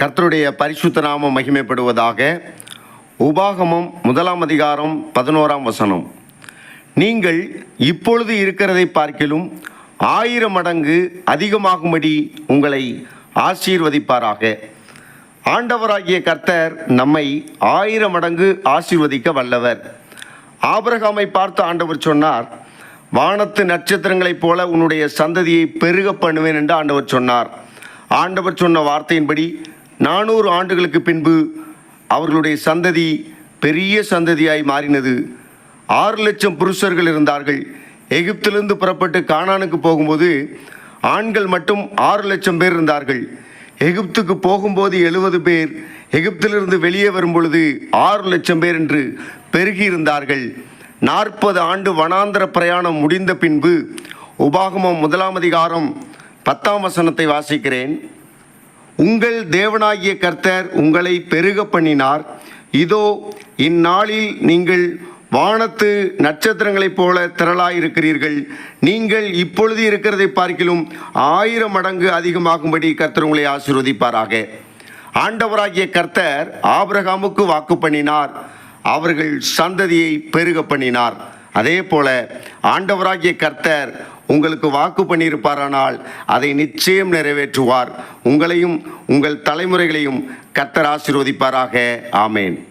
கர்த்தருடைய பரிசுத்த நாமம் மகிமைப்படுவதாக உபாகமம் முதலாம் அதிகாரம் பதினோராம் வசனம். நீங்கள் இப்பொழுது இருக்கிறதை பார்க்கிலும் ஆயிரம் மடங்கு அதிகமாகும்படி உங்களை ஆசீர்வதிப்பாராக. ஆண்டவராகிய கர்த்தர் நம்மை ஆயிரம் மடங்கு ஆசீர்வதிக்க வல்லவர். ஆபிரகாமை பார்த்து ஆண்டவர் சொன்னார் வானத்து நட்சத்திரங்களைப் போல உன்னுடைய சந்ததியை பெருக பண்ணுவேன் என்று ஆண்டவர் சொன்னார். ஆண்டவர் சொன்ன வார்த்தையின்படி நானூறு ஆண்டுகளுக்கு பின்பு அவர்களுடைய சந்ததி பெரிய சந்ததியாய் மாறினது. ஆறு லட்சம் புருஷர்கள் இருந்தார்கள். எகிப்திலிருந்து புறப்பட்டு கானானுக்கு போகும்போது ஆண்கள் மட்டும் ஆறு லட்சம் பேர் இருந்தார்கள். எகிப்துக்கு போகும்போது எழுபது பேர் எகிப்திலிருந்து வெளியே வரும் பொழுது ஆறு லட்சம் பேர் என்று பெருகி இருந்தார்கள். நாற்பது ஆண்டு வனாந்தர பிரயாணம் முடிந்த பின்பு உபாகமம் முதலாம் அதிகாரம் பத்தாம் வசனத்தை வாசிக்கிறேன். உங்கள் தேவனாகிய கர்த்தர் உங்களை பெருக பண்ணினார். இதோ இந்நாளில் நீங்கள் வானத்து நட்சத்திரங்களைப் போல திரளாயிருக்கிறீர்கள். நீங்கள் இப்பொழுது இருக்கிறதை பார்க்கிலும் ஆயிரம் மடங்கு அதிகமாகும்படி கர்த்தர் உங்களை ஆசீர்வதிப்பாராக. ஆண்டவராகிய கர்த்தர் ஆபிரகாமுக்கு வாக்கு பண்ணினார். அவர்கள் சந்ததியை பெருக பண்ணினார். அதே போல ஆண்டவராகிய கர்த்தர் உங்களுக்கு வாக்கு பண்ணியிருப்பாரானால் அதை நிச்சயம் நிறைவேற்றுவார். உங்களையும் உங்கள் தலைமுறைகளையும் கர்த்தர் ஆசிர்வதிப்பாராக. ஆமேன்.